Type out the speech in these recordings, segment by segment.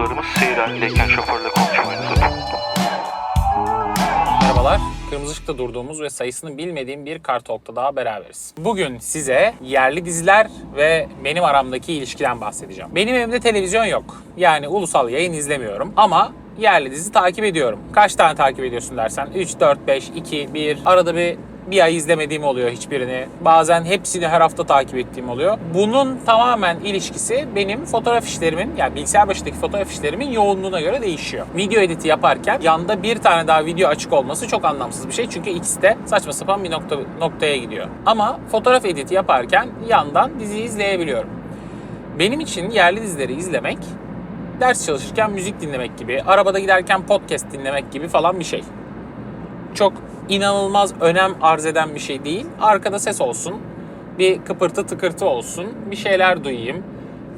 yolcularımız seyir halindeyken şoförle konuşmayın lütfen. Merhabalar. Kırmızı ışıkta durduğumuz ve sayısını bilmediğim bir Kartalk'ta daha beraberiz. Bugün size yerli diziler ve benim aramdaki ilişkiden bahsedeceğim. Benim evimde televizyon yok. Yani ulusal yayın izlemiyorum ama yerli dizi takip ediyorum. Kaç tane takip ediyorsun dersen 3, 4, 5, 2, 1. Arada bir bir ay izlemediğim oluyor hiçbirini. Bazen hepsini her hafta takip ettiğim oluyor. Bunun tamamen ilişkisi benim fotoğraf işlerimin yani bilgisayar başındaki fotoğraf işlerimin yoğunluğuna göre değişiyor. Video editi yaparken yanda bir tane daha video açık olması çok anlamsız bir şey. Çünkü ikisi de saçma sapan bir nokta, noktaya gidiyor. Ama fotoğraf editi yaparken yandan dizi izleyebiliyorum. Benim için yerli dizileri izlemek ders çalışırken müzik dinlemek gibi, arabada giderken podcast dinlemek gibi falan bir şey. Çok inanılmaz önem arz eden bir şey değil. Arkada ses olsun, bir kıpırtı tıkırtı olsun, bir şeyler duyayım.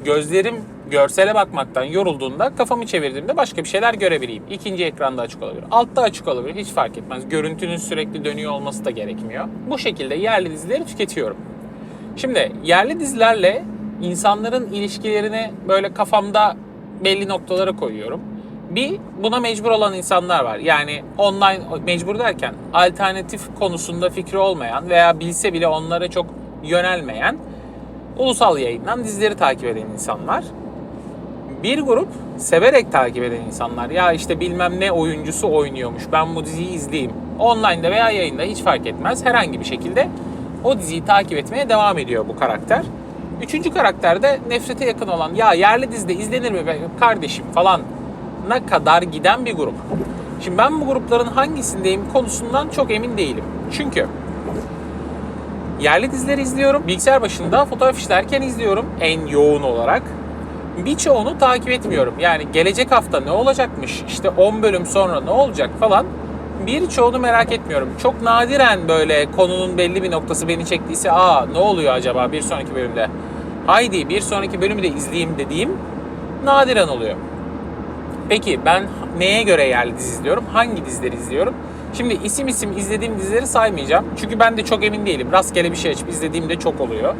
Gözlerim görsele bakmaktan yorulduğunda kafamı çevirdiğimde başka bir şeyler görebileyim. İkinci ekranda açık olabilir. Altta açık olabilir. Hiç fark etmez. Görüntünün sürekli dönüyor olması da gerekmiyor. Bu şekilde yerli dizileri tüketiyorum. Şimdi yerli dizilerle insanların ilişkilerini böyle kafamda belli noktalara koyuyorum. Bir buna mecbur olan insanlar var. Yani online mecbur derken alternatif konusunda fikri olmayan veya bilse bile onlara çok yönelmeyen ulusal yayından dizileri takip eden insanlar. Bir grup severek takip eden insanlar. Ya işte bilmem ne oyuncusu oynuyormuş. Ben bu diziyi izleyeyim. Online'da veya yayında hiç fark etmez. Herhangi bir şekilde o diziyi takip etmeye devam ediyor bu karakter. Üçüncü karakter de nefrete yakın olan ya yerli dizide izlenir mi be kardeşim falan ne kadar giden bir grup. Şimdi ben bu grupların hangisindeyim konusundan çok emin değilim. Çünkü yerli dizileri izliyorum. Bilgisayar başında fotoğraf işlerken izliyorum en yoğun olarak. Birçoğunu takip etmiyorum. Yani gelecek hafta ne olacakmış, işte 10 bölüm sonra ne olacak falan birçoğunu merak etmiyorum. Çok nadiren böyle konunun belli bir noktası beni çektiyse aa ne oluyor acaba bir sonraki bölümde? Haydi bir sonraki bölümü de izleyeyim dediğim nadiren oluyor. Peki ben neye göre yerli dizi izliyorum? Hangi dizileri izliyorum? Şimdi isim isim izlediğim dizileri saymayacağım. Çünkü ben de çok emin değilim. Rastgele bir şey açıp izlediğimde çok oluyor.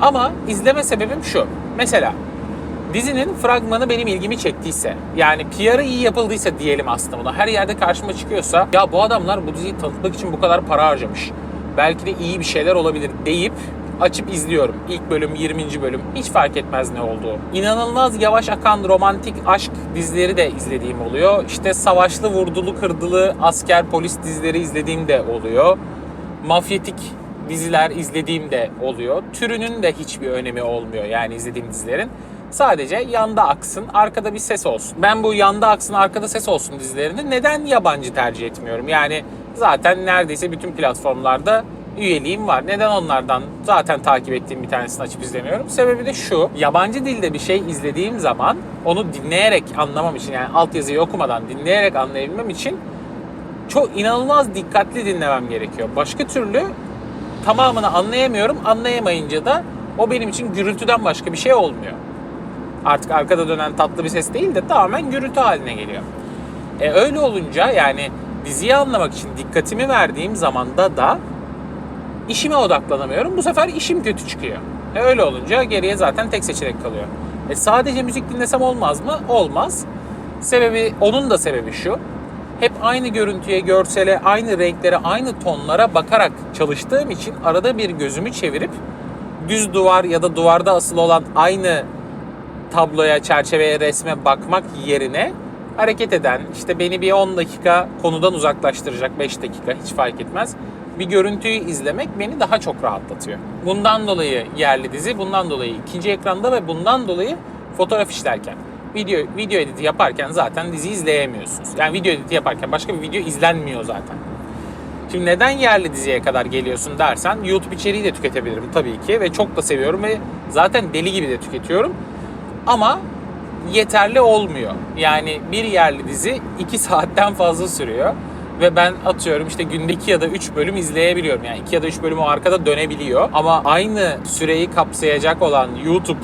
Ama izleme sebebim şu. Mesela dizinin fragmanı benim ilgimi çektiyse, yani PR'ı iyi yapıldıysa diyelim aslında buna. Her yerde karşıma çıkıyorsa, ya bu adamlar bu diziyi tanıtmak için bu kadar para harcamış. Belki de iyi bir şeyler olabilir deyip açıp izliyorum. İlk bölüm, 20. bölüm hiç fark etmez ne olduğu. İnanılmaz yavaş akan romantik aşk dizileri de izlediğim oluyor. İşte savaşlı, vurdulu, kırdılı asker polis dizileri izlediğim de oluyor. Mafyatik diziler izlediğim de oluyor. Türünün de hiçbir önemi olmuyor yani izlediğim dizilerin. Sadece yanda aksın, arkada bir ses olsun. Ben bu yanda aksın, arkada ses olsun dizilerini neden yabancı tercih etmiyorum? Yani zaten neredeyse bütün platformlarda üyeliğim var. Neden onlardan zaten takip ettiğim bir tanesini açıp izlemiyorum? Sebebi de şu. Yabancı dilde bir şey izlediğim zaman onu dinleyerek anlamam için yani altyazıyı okumadan dinleyerek anlayabilmem için çok inanılmaz dikkatli dinlemem gerekiyor. Başka türlü tamamını anlayamıyorum. Anlayamayınca da o benim için gürültüden başka bir şey olmuyor. Artık arkada dönen tatlı bir ses değil de tamamen gürültü haline geliyor. E öyle olunca yani diziyi anlamak için dikkatimi verdiğim zamanda da işime odaklanamıyorum. Bu sefer işim kötü çıkıyor. E öyle olunca geriye zaten tek seçenek kalıyor. E sadece müzik dinlesem olmaz mı? Olmaz. Sebebi onun da sebebi şu. Hep aynı görüntüye, görsele, aynı renklere, aynı tonlara bakarak çalıştığım için arada bir gözümü çevirip düz duvar ya da duvarda asılı olan aynı tabloya, çerçeveye, resme bakmak yerine hareket eden, işte beni bir 10 dakika konudan uzaklaştıracak 5 dakika hiç fark etmez. Bir görüntüyü izlemek beni daha çok rahatlatıyor. Bundan dolayı yerli dizi, bundan dolayı ikinci ekranda ve bundan dolayı fotoğraf işlerken. Video, video editi yaparken zaten dizi izleyemiyorsunuz. Yani video editi yaparken başka bir video izlenmiyor zaten. Şimdi neden yerli diziye kadar geliyorsun dersen YouTube içeriği de tüketebilirim tabii ki ve çok da seviyorum ve zaten deli gibi de tüketiyorum. Ama yeterli olmuyor. Yani bir yerli dizi 2 saatten fazla sürüyor ve ben atıyorum işte günde 2 ya da 3 bölüm izleyebiliyorum. Yani 2 ya da 3 bölüm o arkada dönebiliyor. Ama aynı süreyi kapsayacak olan YouTube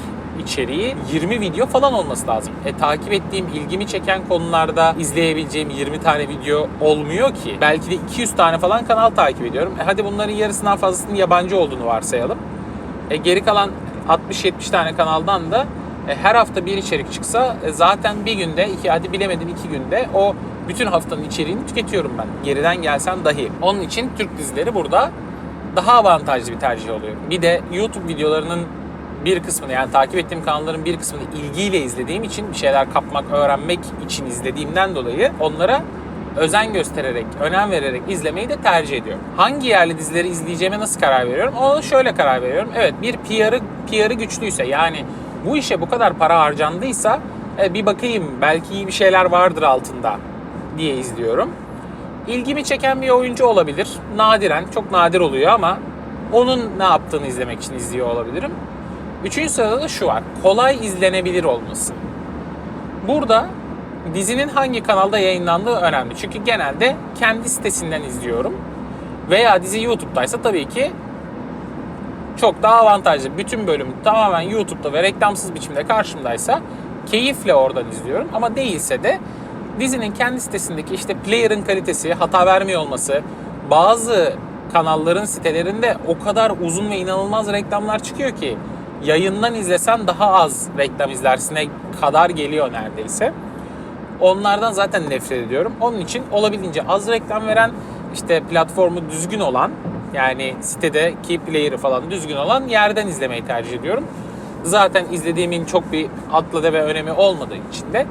içeriği 20 video falan olması lazım. E takip ettiğim, ilgimi çeken konularda izleyebileceğim 20 tane video olmuyor ki. Belki de 200 tane falan kanal takip ediyorum. E hadi bunların yarısından fazlasının yabancı olduğunu varsayalım. E geri kalan 60-70 tane kanaldan da E, her hafta bir içerik çıksa e, zaten bir günde, iki hadi bilemedim iki günde o bütün haftanın içeriğini tüketiyorum ben. Geriden gelsen dahi. Onun için Türk dizileri burada daha avantajlı bir tercih oluyor. Bir de YouTube videolarının bir kısmını yani takip ettiğim kanalların bir kısmını ilgiyle izlediğim için bir şeyler kapmak, öğrenmek için izlediğimden dolayı onlara özen göstererek, önem vererek izlemeyi de tercih ediyorum. Hangi yerli dizileri izleyeceğime nasıl karar veriyorum? Ona şöyle karar veriyorum. Evet bir PR'ı PR'ı güçlüyse yani bu işe bu kadar para harcandıysa e, bir bakayım belki iyi bir şeyler vardır altında diye izliyorum. İlgimi çeken bir oyuncu olabilir. Nadiren, çok nadir oluyor ama onun ne yaptığını izlemek için izliyor olabilirim. Üçüncü sırada da şu var. Kolay izlenebilir olması. Burada dizinin hangi kanalda yayınlandığı önemli. Çünkü genelde kendi sitesinden izliyorum. Veya dizi YouTube'daysa tabii ki çok daha avantajlı. Bütün bölüm tamamen YouTube'da ve reklamsız biçimde karşımdaysa keyifle oradan izliyorum. Ama değilse de dizinin kendi sitesindeki işte player'ın kalitesi, hata vermiyor olması, bazı kanalların sitelerinde o kadar uzun ve inanılmaz reklamlar çıkıyor ki yayından izlesen daha az reklam izlersine kadar geliyor neredeyse. Onlardan zaten nefret ediyorum. Onun için olabildiğince az reklam veren, işte platformu düzgün olan, yani sitedeki player'ı falan düzgün olan yerden izlemeyi tercih ediyorum. Zaten izlediğimin çok bir atladı ve önemi olmadığı için de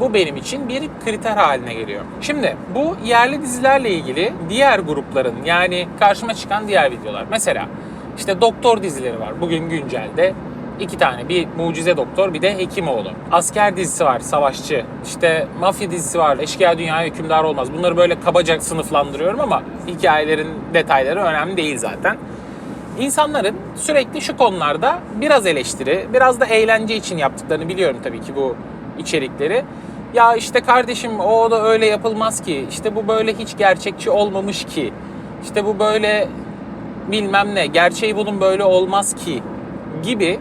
bu benim için bir kriter haline geliyor. Şimdi bu yerli dizilerle ilgili diğer grupların yani karşıma çıkan diğer videolar. Mesela işte doktor dizileri var. Bugün güncelde iki tane. Bir Mucize Doktor bir de Hekimoğlu. Asker dizisi var Savaşçı. İşte mafya dizisi var. Eşkıya Dünya Hükümdar Olmaz. Bunları böyle kabaca sınıflandırıyorum ama hikayelerin detayları önemli değil zaten. İnsanların sürekli şu konularda biraz eleştiri, biraz da eğlence için yaptıklarını biliyorum tabii ki bu içerikleri. Ya işte kardeşim o da öyle yapılmaz ki. İşte bu böyle hiç gerçekçi olmamış ki. İşte bu böyle bilmem ne. Gerçeği bunun böyle olmaz ki gibi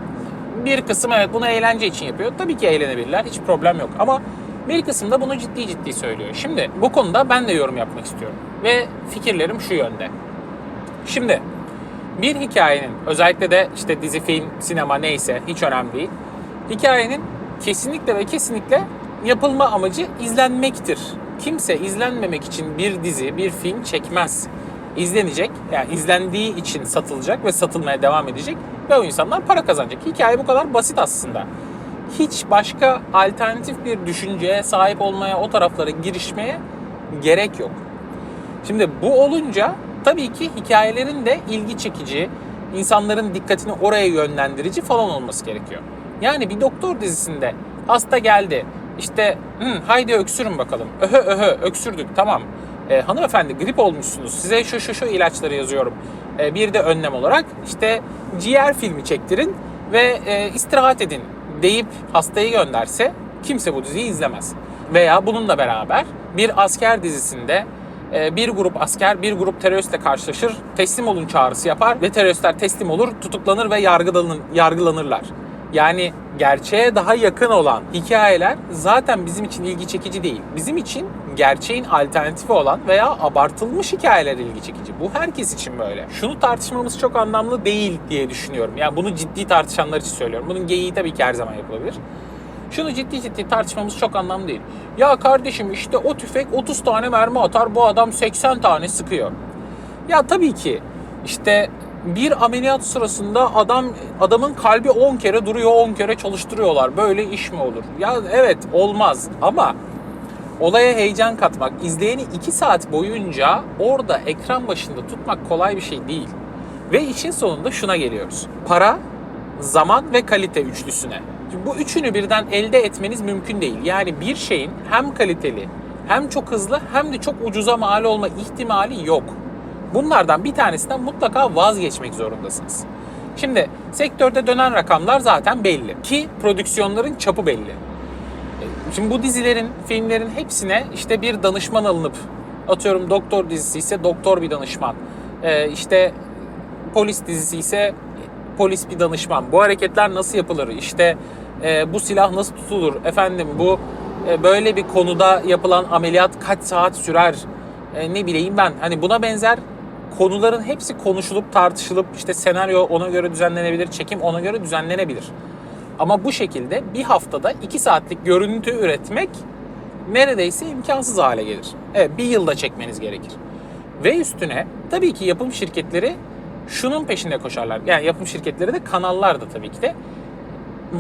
bir kısım evet bunu eğlence için yapıyor. Tabii ki eğlenebilirler. Hiç problem yok. Ama bir kısım da bunu ciddi ciddi söylüyor. Şimdi bu konuda ben de yorum yapmak istiyorum. Ve fikirlerim şu yönde. Şimdi bir hikayenin özellikle de işte dizi, film, sinema neyse hiç önemli değil. Hikayenin kesinlikle ve kesinlikle yapılma amacı izlenmektir. Kimse izlenmemek için bir dizi, bir film çekmez. İzlenecek, yani izlendiği için satılacak ve satılmaya devam edecek ve o insanlar para kazanacak. Hikaye bu kadar basit aslında. Hiç başka alternatif bir düşünceye sahip olmaya, o taraflara girişmeye gerek yok. Şimdi bu olunca tabii ki hikayelerin de ilgi çekici, insanların dikkatini oraya yönlendirici falan olması gerekiyor. Yani bir doktor dizisinde hasta geldi. İşte Hı, haydi öksürün bakalım. Öhö öhö öksürdük tamam. E, hanımefendi grip olmuşsunuz. Size şu şu şu ilaçları yazıyorum. E, bir de önlem olarak işte ciğer filmi çektirin ve e, istirahat edin deyip hastayı gönderse kimse bu diziyi izlemez. Veya bununla beraber bir asker dizisinde e, bir grup asker bir grup teröristle karşılaşır, teslim olun çağrısı yapar ve teröristler teslim olur, tutuklanır ve yargılanır, yargılanırlar. Yani gerçeğe daha yakın olan hikayeler zaten bizim için ilgi çekici değil. Bizim için gerçeğin alternatifi olan veya abartılmış hikayeler ilgi çekici. Bu herkes için böyle. Şunu tartışmamız çok anlamlı değil diye düşünüyorum. Yani bunu ciddi tartışanlar için söylüyorum. Bunun geyiği tabii ki her zaman yapılabilir. Şunu ciddi ciddi tartışmamız çok anlamlı değil. Ya kardeşim işte o tüfek 30 tane mermi atar bu adam 80 tane sıkıyor. Ya tabii ki işte bir ameliyat sırasında adam adamın kalbi 10 kere duruyor 10 kere çalıştırıyorlar. Böyle iş mi olur? Ya evet olmaz ama olaya heyecan katmak, izleyeni 2 saat boyunca orada ekran başında tutmak kolay bir şey değil. Ve işin sonunda şuna geliyoruz. Para, zaman ve kalite üçlüsüne. Şimdi bu üçünü birden elde etmeniz mümkün değil. Yani bir şeyin hem kaliteli, hem çok hızlı hem de çok ucuza mal olma ihtimali yok. Bunlardan bir tanesinden mutlaka vazgeçmek zorundasınız. Şimdi sektörde dönen rakamlar zaten belli. Ki prodüksiyonların çapı belli. Şimdi bu dizilerin, filmlerin hepsine işte bir danışman alınıp atıyorum doktor dizisi ise doktor bir danışman. Ee, işte polis dizisi ise polis bir danışman. Bu hareketler nasıl yapılır? İşte e, bu silah nasıl tutulur? Efendim bu e, böyle bir konuda yapılan ameliyat kaç saat sürer? E, ne bileyim ben. Hani buna benzer konuların hepsi konuşulup tartışılıp işte senaryo ona göre düzenlenebilir, çekim ona göre düzenlenebilir. Ama bu şekilde bir haftada 2 saatlik görüntü üretmek neredeyse imkansız hale gelir. Evet bir yılda çekmeniz gerekir. Ve üstüne tabii ki yapım şirketleri şunun peşinde koşarlar. Yani yapım şirketleri de kanallar da tabii ki de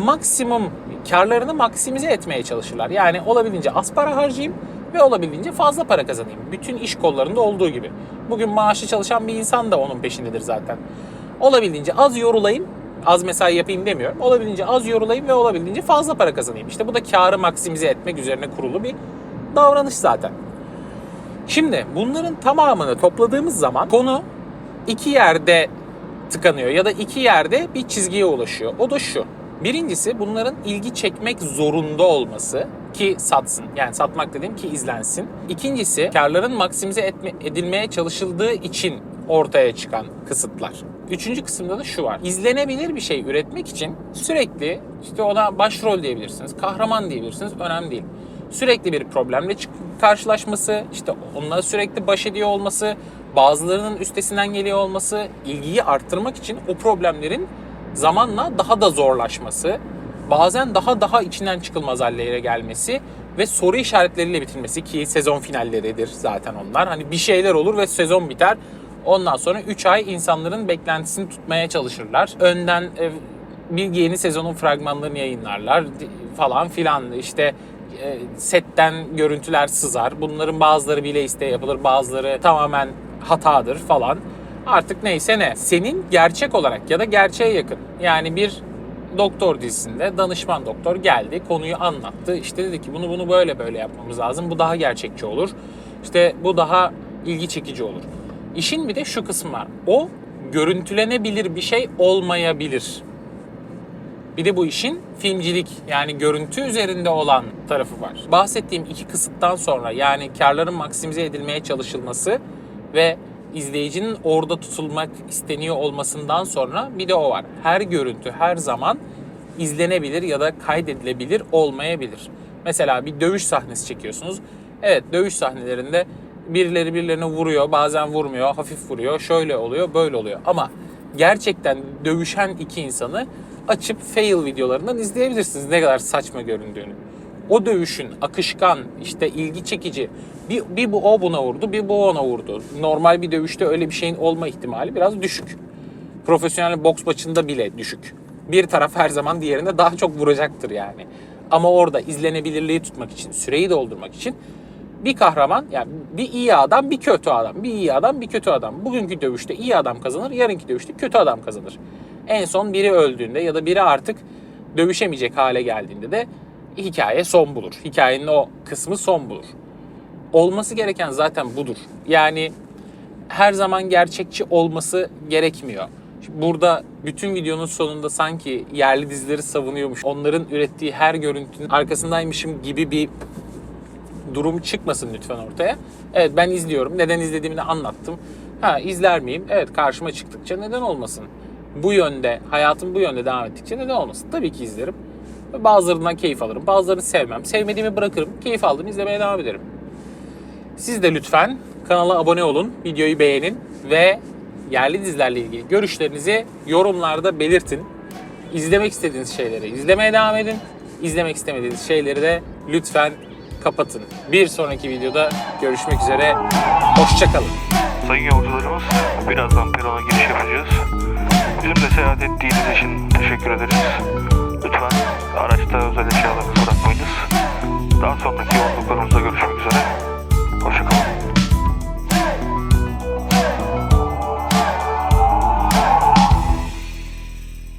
maksimum karlarını maksimize etmeye çalışırlar. Yani olabildiğince az para harcayayım ve olabildiğince fazla para kazanayım. Bütün iş kollarında olduğu gibi. Bugün maaşlı çalışan bir insan da onun peşindedir zaten. Olabildiğince az yorulayım, az mesai yapayım demiyorum. Olabildiğince az yorulayım ve olabildiğince fazla para kazanayım. İşte bu da karı maksimize etmek üzerine kurulu bir davranış zaten. Şimdi bunların tamamını topladığımız zaman konu iki yerde tıkanıyor ya da iki yerde bir çizgiye ulaşıyor. O da şu. Birincisi bunların ilgi çekmek zorunda olması ki satsın. Yani satmak dediğim ki izlensin. İkincisi karların maksimize etme, edilmeye çalışıldığı için ortaya çıkan kısıtlar. Üçüncü kısımda da şu var. İzlenebilir bir şey üretmek için sürekli işte ona başrol diyebilirsiniz, kahraman diyebilirsiniz. Önemli değil. Sürekli bir problemle karşılaşması, işte onunla sürekli baş ediyor olması, bazılarının üstesinden geliyor olması, ilgiyi arttırmak için o problemlerin zamanla daha da zorlaşması, bazen daha daha içinden çıkılmaz hallere gelmesi ve soru işaretleriyle bitirmesi ki sezon finalleridir zaten onlar. Hani bir şeyler olur ve sezon biter. Ondan sonra 3 ay insanların beklentisini tutmaya çalışırlar. Önden e, bir yeni sezonun fragmanlarını yayınlarlar falan filan. İşte e, setten görüntüler sızar. Bunların bazıları bile isteğe yapılır, bazıları tamamen hatadır falan. Artık neyse ne. Senin gerçek olarak ya da gerçeğe yakın. Yani bir doktor dizisinde danışman doktor geldi, konuyu anlattı. İşte dedi ki bunu bunu böyle böyle yapmamız lazım. Bu daha gerçekçi olur. İşte bu daha ilgi çekici olur. İşin bir de şu kısmı var. O görüntülenebilir bir şey olmayabilir. Bir de bu işin filmcilik yani görüntü üzerinde olan tarafı var. Bahsettiğim iki kısıttan sonra yani karların maksimize edilmeye çalışılması ve izleyicinin orada tutulmak isteniyor olmasından sonra bir de o var. Her görüntü her zaman izlenebilir ya da kaydedilebilir olmayabilir. Mesela bir dövüş sahnesi çekiyorsunuz. Evet dövüş sahnelerinde birileri birilerine vuruyor, bazen vurmuyor, hafif vuruyor, şöyle oluyor, böyle oluyor. Ama gerçekten dövüşen iki insanı açıp fail videolarından izleyebilirsiniz ne kadar saçma göründüğünü. O dövüşün akışkan, işte ilgi çekici, bir, bir bu o buna vurdu, bir bu ona vurdu. Normal bir dövüşte öyle bir şeyin olma ihtimali biraz düşük. Profesyonel boks maçında bile düşük. Bir taraf her zaman diğerine daha çok vuracaktır yani. Ama orada izlenebilirliği tutmak için, süreyi doldurmak için bir kahraman yani bir iyi adam bir kötü adam. Bir iyi adam bir kötü adam. Bugünkü dövüşte iyi adam kazanır, yarınki dövüşte kötü adam kazanır. En son biri öldüğünde ya da biri artık dövüşemeyecek hale geldiğinde de hikaye son bulur. Hikayenin o kısmı son bulur. Olması gereken zaten budur. Yani her zaman gerçekçi olması gerekmiyor. Burada bütün videonun sonunda sanki yerli dizileri savunuyormuş, onların ürettiği her görüntünün arkasındaymışım gibi bir durum çıkmasın lütfen ortaya. Evet ben izliyorum. Neden izlediğimi de anlattım. Ha izler miyim? Evet karşıma çıktıkça neden olmasın? Bu yönde, hayatım bu yönde devam ettikçe neden olmasın? Tabii ki izlerim. Bazılarından keyif alırım. Bazılarını sevmem. Sevmediğimi bırakırım. Keyif aldım izlemeye devam ederim. Siz de lütfen kanala abone olun, videoyu beğenin ve yerli dizilerle ilgili görüşlerinizi yorumlarda belirtin. İzlemek istediğiniz şeyleri izlemeye devam edin. İzlemek istemediğiniz şeyleri de lütfen kapatın. Bir sonraki videoda görüşmek üzere. Hoşçakalın. Sayın yolcularımız, birazdan perona giriş yapacağız. Bizimle seyahat ettiğiniz için teşekkür ederiz. Lütfen araçta özel eşyalarınızı bırakmayınız. Daha sonraki yolculuklarımızda görüşmek üzere. 我是高